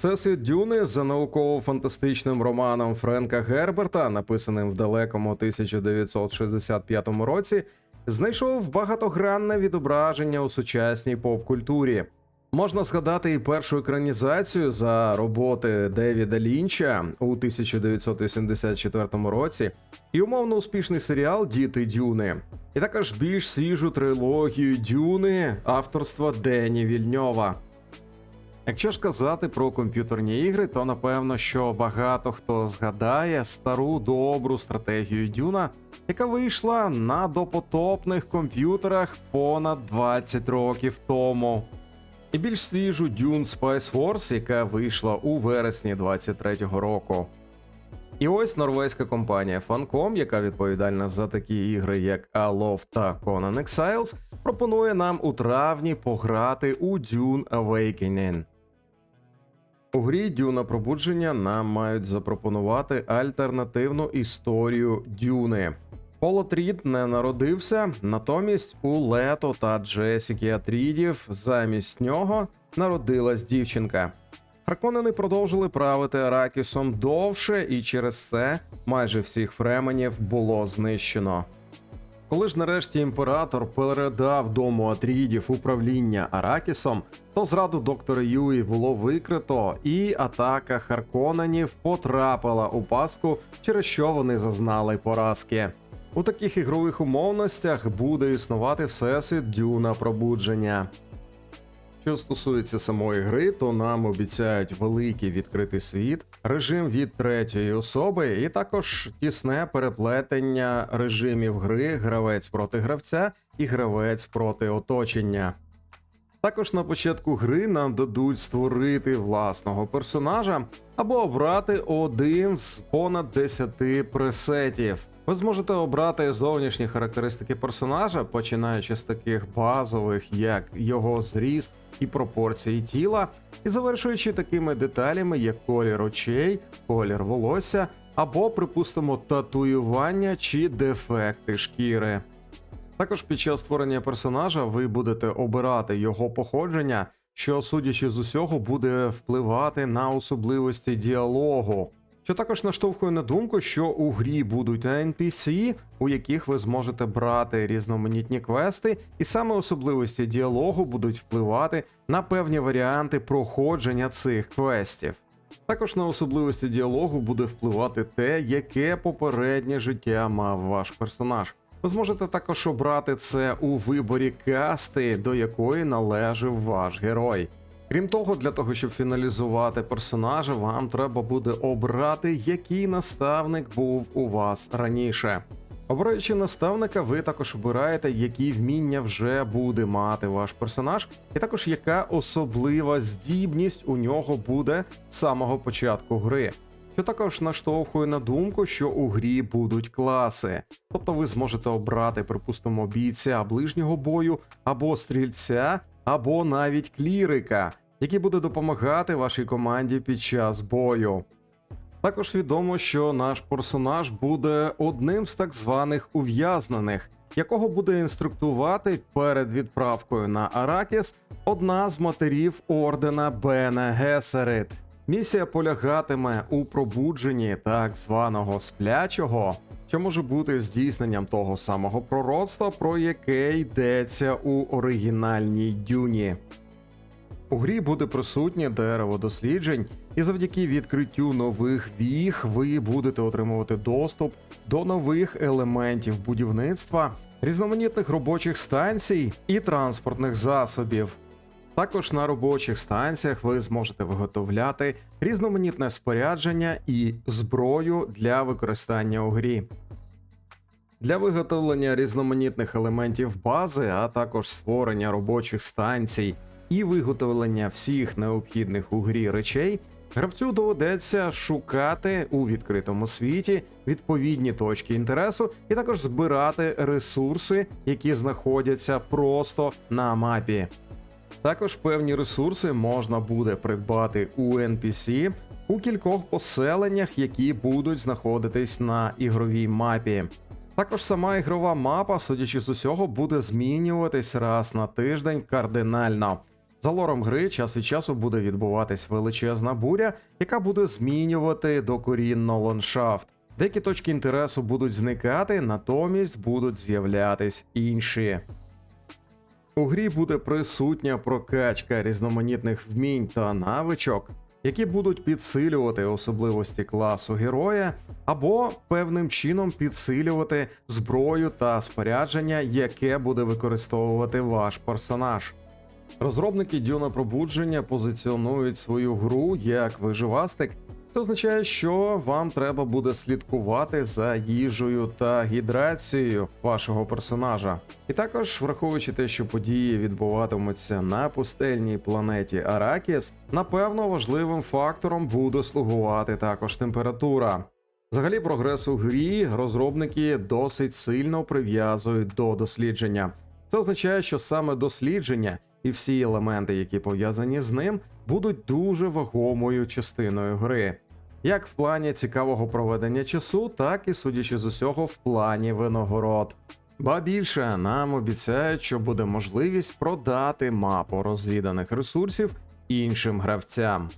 Всесвіт Дюни за науково-фантастичним романом Френка Герберта, написаним в далекому 1965 році, знайшов багатогранне відображення у сучасній поп-культурі. Можна згадати і першу екранізацію за роботи Девіда Лінча у 1984 році, і умовно успішний серіал Діти Дюни, і також більш свіжу трилогію Дюни авторства Дені Вільньова. Якщо ж казати про комп'ютерні ігри, то напевно, що багато хто згадає стару добру стратегію Дюна, яка вийшла на допотопних комп'ютерах понад 20 років тому. І більш свіжу Dune Spice Wars, яка вийшла у вересні 23-го року. І ось норвезька компанія Funcom, яка відповідальна за такі ігри, як Alov та Conan Exiles, пропонує нам у травні пограти у Dune Awakening. У грі Дюна Пробудження нам мають запропонувати альтернативну історію Дюни. Поло Трід не народився, натомість у Лето та Джесіки Атрідів замість нього народилась дівчинка. Харконени продовжили правити Аракісом довше, і через це майже всіх фременів було знищено. Коли ж нарешті імператор передав дому Атріїдів управління Аракісом, то зраду доктора Юї було викрито, і атака Харконанів потрапила у паску, через що вони зазнали поразки. У таких ігрових умовностях буде існувати всесвіт дюна пробудження. Що стосується самої гри, то нам обіцяють великий відкритий світ, режим від третьої особи, і також тісне переплетення режимів гри гравець проти гравця і гравець проти оточення. Також на початку гри нам дадуть створити власного персонажа або обрати один з понад 10 пресетів. Ви зможете обрати зовнішні характеристики персонажа, починаючи з таких базових, як його зріст і пропорції тіла, і завершуючи такими деталями, як колір очей, колір волосся, або, припустимо, татуювання чи дефекти шкіри. Також під час створення персонажа ви будете обирати його походження, що, судячи з усього, буде впливати на особливості діалогу. Що також наштовхує на думку, що у грі будуть NPC, у яких ви зможете брати різноманітні квести, і саме особливості діалогу будуть впливати на певні варіанти проходження цих квестів. Також на особливості діалогу буде впливати те, яке попереднє життя мав ваш персонаж. Ви зможете також обрати це у виборі касти, до якої належив ваш герой. Крім того, для того, щоб фіналізувати персонажа, вам треба буде обрати, який наставник був у вас раніше. Обираючи наставника, ви також обираєте, які вміння вже буде мати ваш персонаж, і також яка особлива здібність у нього буде з самого початку гри. Що також наштовхує на думку, що у грі будуть класи, тобто ви зможете обрати, припустимо, бійця ближнього бою або стрільця, або навіть клірика, який буде допомагати вашій команді під час бою. Також відомо, що наш персонаж буде одним з так званих ув'язнених, якого буде інструктувати перед відправкою на Аракіс одна з матерів ордена Бене Гесерит. Місія полягатиме у пробудженні так званого сплячого, що може бути здійсненням того самого пророцтва, про яке йдеться у оригінальній дюні. У грі буде присутнє дерево досліджень, і завдяки відкриттю нових віг ви будете отримувати доступ до нових елементів будівництва, різноманітних робочих станцій і транспортних засобів. Також на робочих станціях ви зможете виготовляти різноманітне спорядження і зброю для використання у грі. Для виготовлення різноманітних елементів бази, а також створення робочих станцій і виготовлення всіх необхідних у грі речей, гравцю доведеться шукати у відкритому світі відповідні точки інтересу, і також збирати ресурси, які знаходяться просто на мапі. Також певні ресурси можна буде придбати у NPC у кількох поселеннях, які будуть знаходитись на ігровій мапі. Також сама ігрова мапа, судячи з усього, буде змінюватись раз на тиждень кардинально. За лором гри час від часу буде відбуватись величезна буря, яка буде змінювати докорінно ландшафт. Деякі точки інтересу будуть зникати, натомість будуть з'являтись інші. У грі буде присутня прокачка різноманітних вмінь та навичок, які будуть підсилювати особливості класу героя, або певним чином підсилювати зброю та спорядження, яке буде використовувати ваш персонаж. Розробники Дюна Пробудження позиціонують свою гру як виживастик. Це означає, що вам треба буде слідкувати за їжею та гідрацією вашого персонажа. І також, враховуючи те, що події відбуватимуться на пустельній планеті Аракіс, напевно, важливим фактором буде слугувати також температура. Взагалі, прогрес у грі розробники досить сильно прив'язують до дослідження. Це означає, що саме дослідження і всі елементи, які пов'язані з ним, будуть дуже вагомою частиною гри. Як в плані цікавого проведення часу, так і судячи з усього, в плані винагород. Ба більше нам обіцяють, що буде можливість продати мапу розвіданих ресурсів іншим гравцям.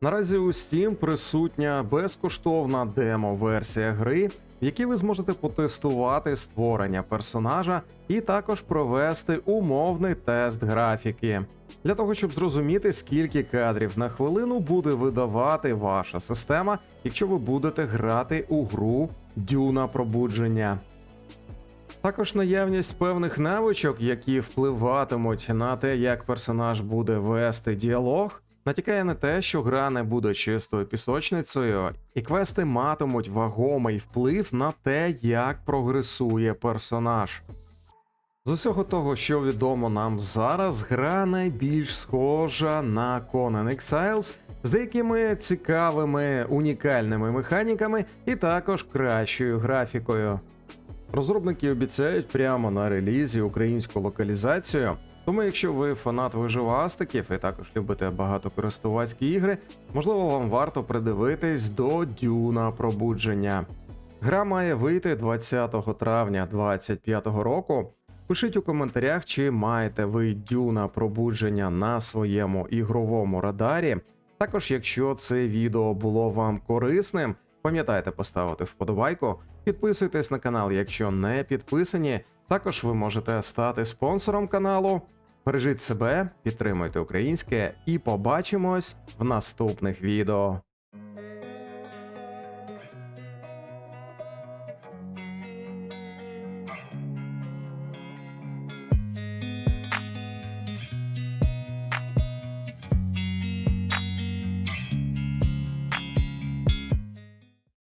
Наразі у Steam присутня безкоштовна демо-версія гри, в якій ви зможете потестувати створення персонажа і також провести умовний тест графіки. Для того, щоб зрозуміти, скільки кадрів на хвилину буде видавати ваша система, якщо ви будете грати у гру Дюна Пробудження. Також наявність певних навичок, які впливатимуть на те, як персонаж буде вести діалог, натякає на те, що гра не буде чистою пісочницею, і квести матимуть вагомий вплив на те, як прогресує персонаж. З усього того, що відомо нам зараз, гра найбільш схожа на Conan Exiles з деякими цікавими унікальними механіками і також кращою графікою. Розробники обіцяють прямо на релізі українську локалізацію. Тому, якщо ви фанат виживастиків і також любите багатокористувацькі ігри, можливо, вам варто придивитись до Дюна Пробудження. Гра має вийти 20 травня 2025 року. Пишіть у коментарях, чи маєте ви Дюна Пробудження на своєму ігровому радарі. Також, якщо це відео було вам корисним, пам'ятайте поставити вподобайку, підписуйтесь на канал, якщо не підписані. Також ви можете стати спонсором каналу. Бережіть себе, підтримуйте українське і побачимось в наступних відео.